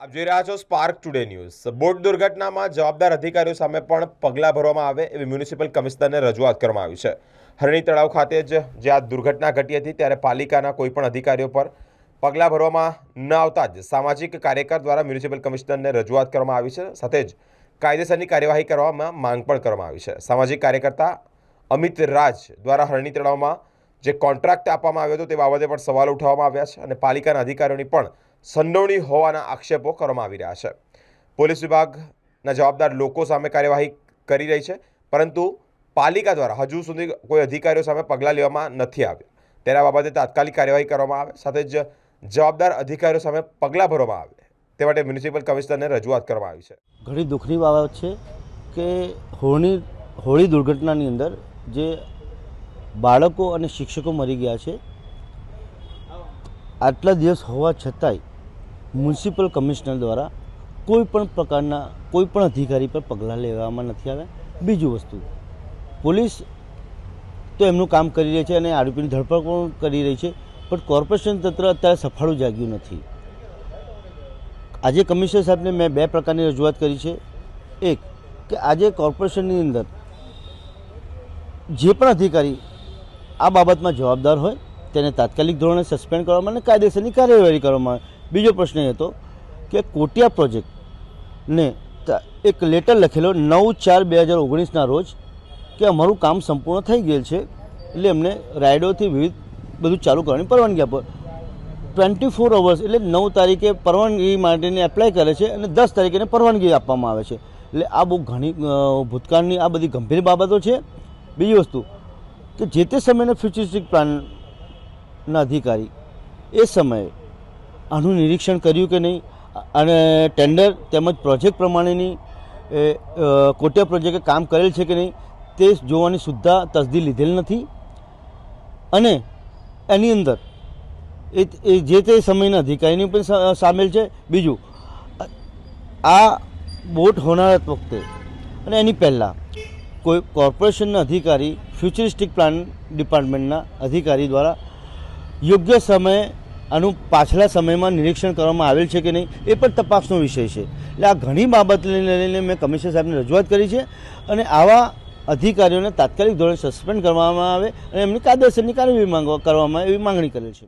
આપ જોઈ રહ્યા છો સ્પાર્ક ટુડે ન્યૂઝ બોટ દુર્ઘટનામાં જવાબદાર અધિકારીઓ સામે પણ પગલાં ભરવામાં આવે એવી મ્યુનિસિપલ કમિશનરને રજૂઆત કરવામાં આવી છે. હરણી તળાવ ખાતે જ જે આ દુર્ઘટના ઘટી હતી ત્યારે પાલિકાના કોઈપણ અધિકારીઓ પર પગલાં ભરવામાં ન આવતા જ સામાજિક કાર્યકર દ્વારા મ્યુનિસિપલ કમિશનરને રજૂઆત કરવામાં આવી છે. સાથે જ કાયદેસરની કાર્યવાહી કરવામાં માંગ પણ કરવામાં આવી છે. સામાજિક કાર્યકર્તા અમિત રાજ દ્વારા હરણી તળાવમાં જે કોન્ટ્રાક્ટ આપવામાં આવ્યો હતો તે બાબતે પણ સવાલ ઉઠાવવામાં આવ્યા છે અને પાલિકાના અધિકારીઓની પણ સંડોવણી હોવાના આક્ષેપો કરવામાં આવી રહ્યા છે. પોલીસ વિભાગના જવાબદાર લોકો સામે કાર્યવાહી કરી રહી છે, પરંતુ પાલિકા દ્વારા હજુ સુધી કોઈ અધિકારીઓ સામે પગલાં લેવામાં નથી આવ્યા. તેના બાબતે તાત્કાલિક કાર્યવાહી કરવામાં આવે, સાથે જ જવાબદાર અધિકારીઓ સામે પગલાં ભરવામાં આવે. તે માટે મ્યુનિસિપલ કમિશનરને રજૂઆત કરવામાં આવી છે. ઘણી દુઃખની બાબત છે કે હોળી હોળી દુર્ઘટનાની અંદર જે બાળકો અને શિક્ષકો મરી ગયા છે, આટલા દિવસ હોવા છતાંય મ્યુનિસિપલ કમિશનર દ્વારા કોઈ પણ પ્રકારના કોઈ પણ અધિકારી પર પગલાં લેવામાં નથી આવ્યા. બીજું વસ્તુ, પોલીસ તો એમનું કામ કરી રહી છે અને આરોપીની ધરપકડ પણ કરી રહી છે, પણ કોર્પોરેશન તંત્ર અત્યારે સફાળું જાગ્યું નથી. આજે કમિશનર સાહેબને મેં બે પ્રકારની રજૂઆત કરી છે. એક, કે આજે કોર્પોરેશનની અંદર જે પણ અધિકારી આ બાબતમાં જવાબદાર હોય, તેને તાત્કાલિક ધોરણે સસ્પેન્ડ કરવામાં અને કાયદેસરની કાર્યવાહી કરવામાં આવે બીજો પ્રશ્ન એ હતો કે કોટિયા પ્રોજેક્ટને એક લેટર લખેલો નવ ચાર બે હજાર ઓગણીસના રોજ કે અમારું કામ સંપૂર્ણ થઈ ગયેલ છે એટલે એમને રાઇડોથી વિવિધ બધું ચાલુ કરવાની પરવાનગી આપો. ટ્વેન્ટી ફોર અવર્સ એટલે નવ તારીખે પરવાનગી માટેની એપ્લાય કરે છે અને દસ તારીખે પરવાનગી આપવામાં આવે છે. એટલે આ બહુ ઘણી ભૂતકાળની આ બધી ગંભીર બાબતો છે. બીજી વસ્તુ કે જે તે સમયના ફ્યુચરિસ્ટિક પ્લાનના અધિકારી એ સમયે આનું નિરીક્ષણ કર્યું કે નહીં? અને ટેન્ડર તેમજ પ્રોજેક્ટ પ્રમાણેની કોટિયા પ્રોજેક્ટે કામ કરેલ છે કે નહીં, તે જોવાની સુદ્ધા તસદી લીધેલ નથી. અને એની અંદર, એ એ જે તે સમયના અધિકારીની પણ સામેલ છે. બીજું, આ બોટ હોનારત વખતે અને એની પહેલાં કોઈ કોર્પોરેશનના અધિકારી, ફ્યુચરિસ્ટિક પ્લાન ડિપાર્ટમેન્ટના અધિકારી દ્વારા યોગ્ય સમયે આનું પાછલા સમયમાં નિરીક્ષણ કરવામાં આવેલ છે કે નહીં, એ પણ તપાસનો વિષય છે. એટલે આ ઘણી બાબતને લઈને મેં કમિશનર સાહેબને રજૂઆત કરી છે અને આવા અધિકારીઓને તાત્કાલિક ધોરણે સસ્પેન્ડ કરવામાં આવે અને એમની કાયદેસરની કાર્યવાહી માંગવા, કરવામાં એવી માંગણી કરેલ છે.